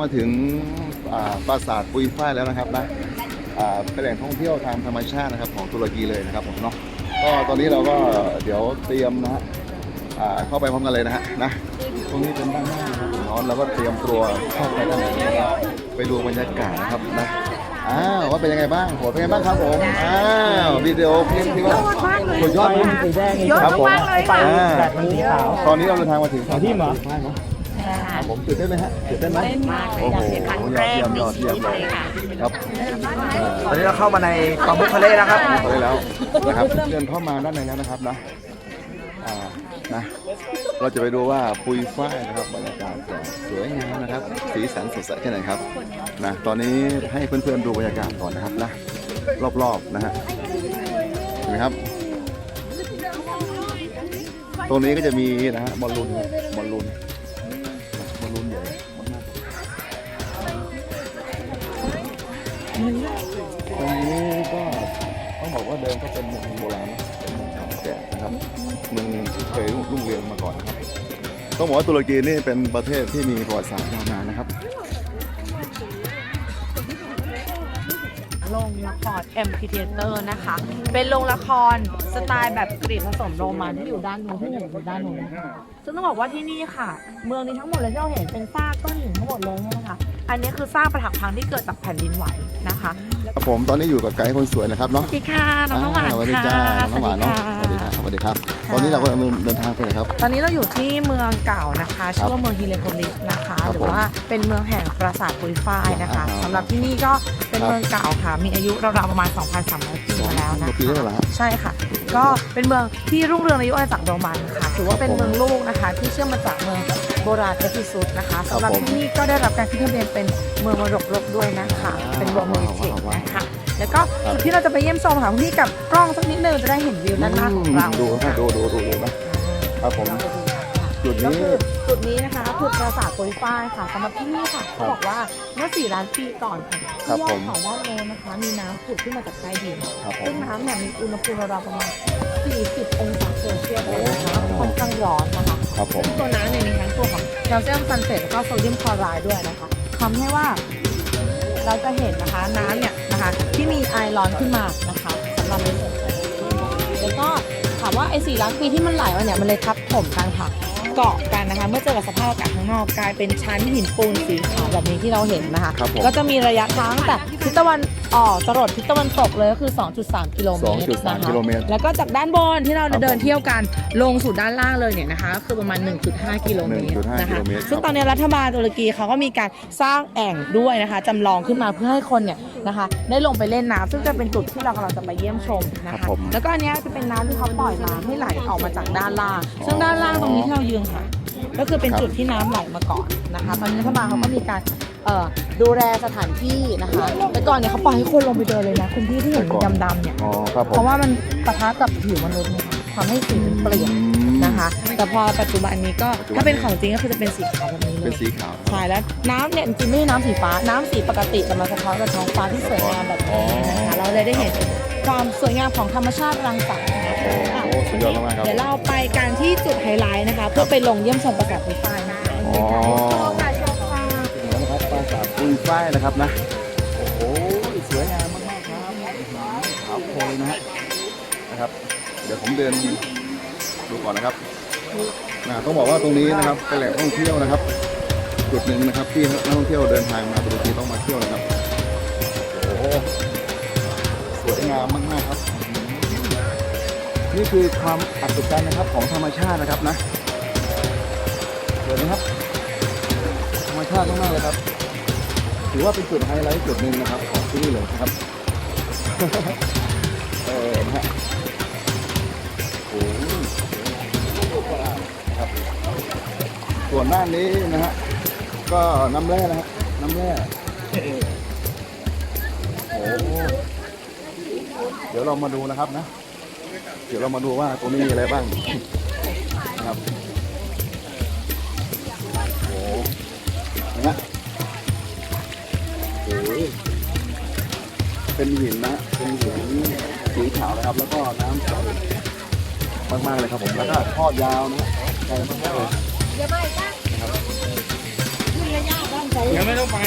มาถึงอ่าปราสาทปุยฝ้ายแล้วนะครับนะอ่าเป็นแหล่งท่องเที่ยวทางธรรมชาตินะครับของตุรกีเลยนะครับผมเนาะก็ตอนนี้เราก็เดี๋ยวเตรียมนะฮะอ่าเข้าไปพร้อมกันเลยนะฮะนะตรงนี้เป็นด้านหน้านะครับร้อนเราก็เตรียมตัวเข้าไปด้านในนะครับไปดูบรรยากาศนะครับนะอ้าวว่าเป็นยังไงบ้างโหเป็นยังไงบ้างครับผมอ้าววิดีโอคลิปที่ว่าสุดยอดเลยสีแดงเยอะครับผมมากเลยไฟค่ะแบบมันสีขาวตอนนี้เราเดินทางมาถึงขอที่เหรอใช่เนาะ ผมตื่นเต้นไหมฮะตื่นเต้นไหมเล่นมากเลยโอ้โหค่ะเป็นครั้งยแรอดกเยี่ยมในยอดชีเยี่ยมวิตเลเลยยค่ะ ครับเอ่อตอนนี้เราเข้ามาในปลาหมึกทะเลนะครับพอได้แล้วนะครับเดินเข้ามาด้านในแล้วนะครับนะอ่านะเราจะไปดูว่าปุยฝ้ายนะครับบรรยากาศจะสวยงามนะครับ สีสันสดใสแค่ไหนครับนะตอนนี้ให้เพื่อนๆดูบรรยากาศก่อนนะครับนะรอบๆนะฮะเห็นไหมครับ ตรงนี้ก็จะมีนะฮะบอลลูนบอลลูน ตรงนี้ก็ต้องบอกว่าเดิมก็เป็นเมืองโบราณนะเป็นเมืองเก่าแก่นะครับเมืองเคยรุ่งเรืองมาก่อนนะครับต้องบอกว่าตุรกีนี่เป็นประเทศที่มีประวัติศาสตร์ยาวนานนะครับ โรงละคร M P Theater นะคะ เป็นโรงละครสไตล์แบบกรีกผสมโรมันที่อยู่ด้านนู้นที่เห็นอยู่ด้านนู้นนะคะซึ่งต้องบอกว่าที่นี่ค่ะ เมืองนี้ทั้งหมดเลยที่เราเห็นเป็นซากก้อนหินทั้งหมดเลยเนี่ยนะคะ อันนี้คือซากประหักพังที่เกิดจากแผ่นดินไหวนะคะ ครับผมตอนนี้อยู่กับไกด์คนสวยนะครับเนาะ สวัสดีค่ะ น้องน้ำหวานอ่สวัสดีค่ะจ้าน้องหวานเนาะ สวัสดีครับ สวัสดีครับ ตอนนี้เราก็เดินทางไปไหนครับ ตอนนี้เราอยู่ที่เมืองเก่านะคะชื่อว่าเมืองฮิเลโพลิสนะคะครับหรือว่าเป็นเมืองแห่งปราสาทปุยฝ้ายนะคะอ่าสำหรับที่นี่ก็เป็นครับเมืองเก่าค่ะ มีอายุราวๆประมาณ 2,300 ปีมาแล้วนะปีได้คะเหรอฮะใช่ค่ะ ก็เป็นเมืองที่รุ่งเรืองในยุคอาณาจักรโรมันค่ะ ถือว่าเป็นครับผมเมืองลูกนะคะ ที่เชื่อมมาจากเมืองโบราณเอฟิสุสนะคะครับสำหรับผมที่นี่ก็ได้รับการขึ้นทะเบียนเป็นเมืองมรดกโลกด้วยนะคะอ่าเป็นเมืองเมริเทคว้าวนะคะ แล้วก็ครับจุดที่เราจะไปเยี่ยมชมค่ะพี่กับกล้องสักนิดนึงจะได้เห็นวิวด้านหน้าของเราดูครับดูดูดูดูนะครับผมจุดก็นี้คือจุดนี้นะคะคือปราสาทโปรยฝ้ายค่ะสำหรับที่นี่ค่ะเขาบอกว่าเมื่อ4ล้านปีก่อนค่ะครับที่ยอผดมเขาด้านโน้นนะคะ มีน้ำผุดขึ้นมาจากใต้ดินครับผซึ่มงน้ำเนี่ยมีอุณหภูมิราวๆประมาณ 40 องศาเซลเซียสเลยนะคะค่อนข้างร้อนนะคะครับผมตัวน้ำเนี่ยมีทั้งตัวของแคลเซียมซัลเฟตแล้วก็โซเดียมคลอไรด์ด้วยนะคะทำให้ว่า เราจะเห็นนะคะน้ำเนี่ย นะคะ ที่มีไอร้อนขึ้นมานะคะสำหรับในส่วนของแล้วก็ถามว่าไอ้สี่ล้านปีที่มันไหลมาเนี่ยมันเลยทับถมกันค่ะ เกาะกันนะคะ เมื่อเจอกับสภาพอากาศข้างนอกกลายเป็นชั้นหินปูนสีขาวแบบนี้ที่เราเห็นนะคะ ครับผม ก็จะมีระยะทางตั้งแต่ทิศตะวัน ออกจรดทิศตะวันตกเลยก็คือ 2.3 กิโลเมตร2.3นะคะกิโลเมตรแล้วก็จากด้านบนที่เราครับเดินเที่ยวกันลงสู่ด้านล่างเลยเนี่ยนะคะก็คือประมาณ 1.5 กิโลเมตร1.5นะกิคะโลเมตรซึ่งตอนนี้รัฐบาลตุรกีเขาก็มีการสร้างแอ่งด้วยนะคะจำลองขึ้นมาเพื่อให้คนเนี่ยนะคะได้ลงไปเล่นน้ำซึ่งจะเป็นจุดที่เรากำลังจะไปเยี่ยมชมนะครัคะบผมแล้วก็อันเนี้ยจะเป็นน้ำที่เขาปล่อยมาให้ไหลออกมาจากด้านล่าง ซึ่งด้านล่างตรงนี้ที่เรายืนค่ะ ก็คือเป็นครับจุดที่น้ำไหลมาก่อนนะคะ ตอนนี้รัฐบาลเขาก็มีการเอ่อ ดูแลสถานที่นะคะแต่ก่อนเนี่ยเขาปล่อยให้คนลงไปเดินเลยนะคุณพี่ที่เห็นเป็นดำๆเนี่ยอ๋อครับผมเพราะว่ามันปะทะกับผิวมนุษย์นะคะทำให้สีมันเปลี่ยนนะคะ แต่พอปัจจุบันนี้ก็ปัจจุบันถ้าเป็นของจริงก็คือจะเป็นสีขาวแบบนี้เลเป็นยสีขาวใช่แล้วน้ำเนี่ยจริงๆไม่ใช่น้ำสีฟ้า น้ำสีปกติแต่มาสะท้อนกับท้องฟ้าที่สวยงามแบบนี้นะคะเราเลยได้เห็นความสวยงามของธรรมชาติรังสรรค์นะคะ โอ้สุดยอดมากๆครับ เดี๋ยวเราไปกันที่จุดไฮไลท์นะคะ เพื่อไปลงเยี่ยมชมปราสาทไฟฟ้านะคะอ๋อ ปราสาทปุยฝ้ายนะครับนะ โอ้โหสวยงามมากๆครับขาวโพลนนะฮะนะครับ เดี๋ยวผมเดินดูก่อนนะครับนะต้องบอกว่าตรงนี้นะครับเป็นแหล่งท่องเที่ยวนะครับ จุดหนึ่งนะครับที่นักท่องเที่ยวเดินทางมาตุรกีต้องมาเที่ยวนะครับโอ้โหสวยงามมากๆครับ นี่คือความอัศจรรย์นะครับของธรรมชาตินะครับนะสวยไหมครับ ธรรมชาติมากๆเลยครับ ถือว่าเป็นจุดไฮไลท์จุดหนึ่งนะครับของที่นี่เลยนะครับเออนะฮะโอ้โหครับส่วนด้านนี้นะฮะก็น้ำแร่นะฮะน้ำแร่โอ้เดี๋ยวเรามาดูนะครับนะ เดี๋ยวเรามาดูว่าตรงนี้มีอะไรบ้างนะครับโอ้เห็นไหมโอ้โห เป็นหินนะ เป็นหินสีขาวนะครับ แล้วก็น้ำใสมากๆเลยครับผม แล้วก็ทอดยาวนะไกลมากๆเลยนะครับยังไม่ต้องไป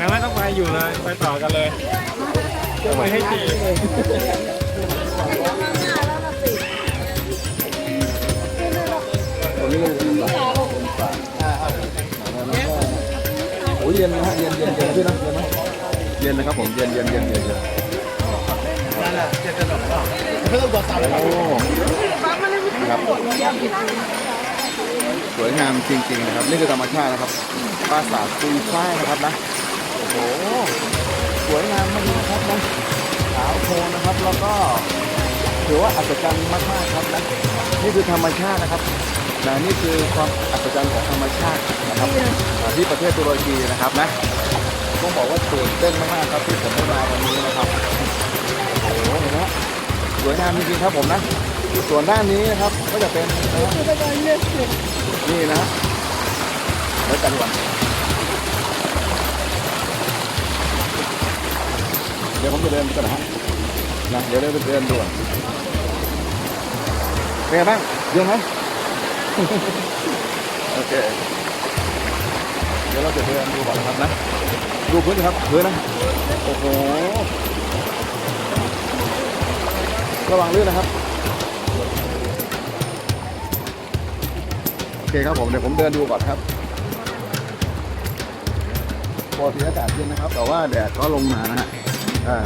ยังไม่ต้องไปอยู่เลย ไปต่อกันเลยไปให้ตีตรงนี้ก็จะเป็นป่าป่ อ้ยเย็นนะฮะเย็นเย็นเย็นพี่นะเย็นนะเย็นนะครับผมเย็นเย็นเย็นเย็นเย็นโอ้ครับสวยงามจริงๆนะครับ นี่คือธรรมชาตินะครับปราสาทปุยฝ้ายนะครับนะโอ้โหสวยงามมากเลยนะครับนะขาวโพลนนะครับแล้วก็ ถือว่าอัศจรรย์มากๆครับนะนี่คือธรรมชาตินะครับนะนี่คือความอัศจรรย์ของธรรมชาตินะครับอ่าที่ประเทศตุรกีนะครับนะต้องบอกว่าตื่นเต้นมากๆครับที่ผมได้มาวันนี้นะครับโอ้โหเห็นไหมฮะสวยงามจริงๆครับผมนะส่วนด้านนี้นะครับก็จะเป็นนะครับนี่นะแล้วกันวันเดี๋ยวผมจะเดินไปก่อนนะฮะนะเดี๋ยวเดินไปเดินดูก่อน เป็นไงบ้างเยอะไหม โอเค เดี๋ยวเราจะเดินดูก่อนนะครับนะ ดูพื้นนะครับพื้นนะ โอ้โห ระวังลื่นนะครับ โอเคครับผม เดี๋ยวผมเดินดูก่อนครับปกติอากาศเย็นนะครับ แต่ว่าแดดก็ลงมานะฮะอ่า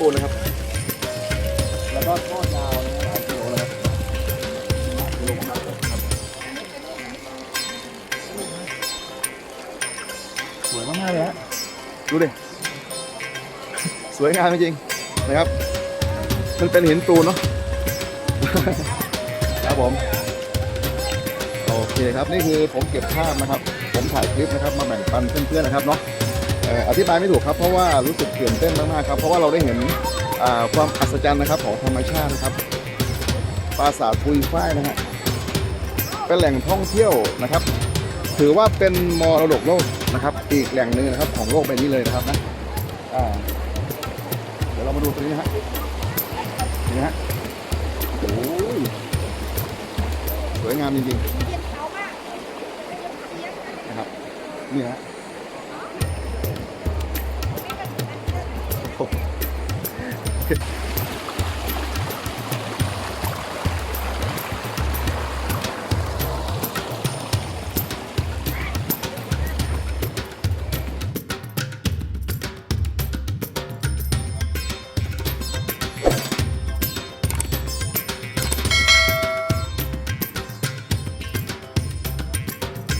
ปูนนะครับ แล้วก็ทอดยาวนะหลายกิโลนะครับหลายกิโลมากเลยครับสวยมากเลยฮะดูดิ สวยงามจริงๆนะครับ มันเป็นหินปูนเนาะ ครับผม โอเคครับ นี่คือผมเก็บภาพนะครับ ผมถ่ายคลิปนะครับ มาแบ่งปันเพื่อนๆนะครับเนาะ อธิบายไม่ถูกครับ เพราะว่ารู้สึกตื่นเต้นมากๆครับ เพราะว่าเราได้เห็นความอัศจรรย์นะครับของธรรมชาตินะครับปราสาทปุยฝ้ายนะฮะเป็นแหล่งท่องเที่ยวนะครับ ถือว่าเป็นมรดกโลกนะครับ อีกแหล่งหนึ่งนะครับของโลกใบนี้เลยนะครับนะเดี๋ยวเรามาดูตรงนี้นะฮะนี่ฮะโอ้ยสวยงามจริงๆนะครับนี่ฮะ Okay.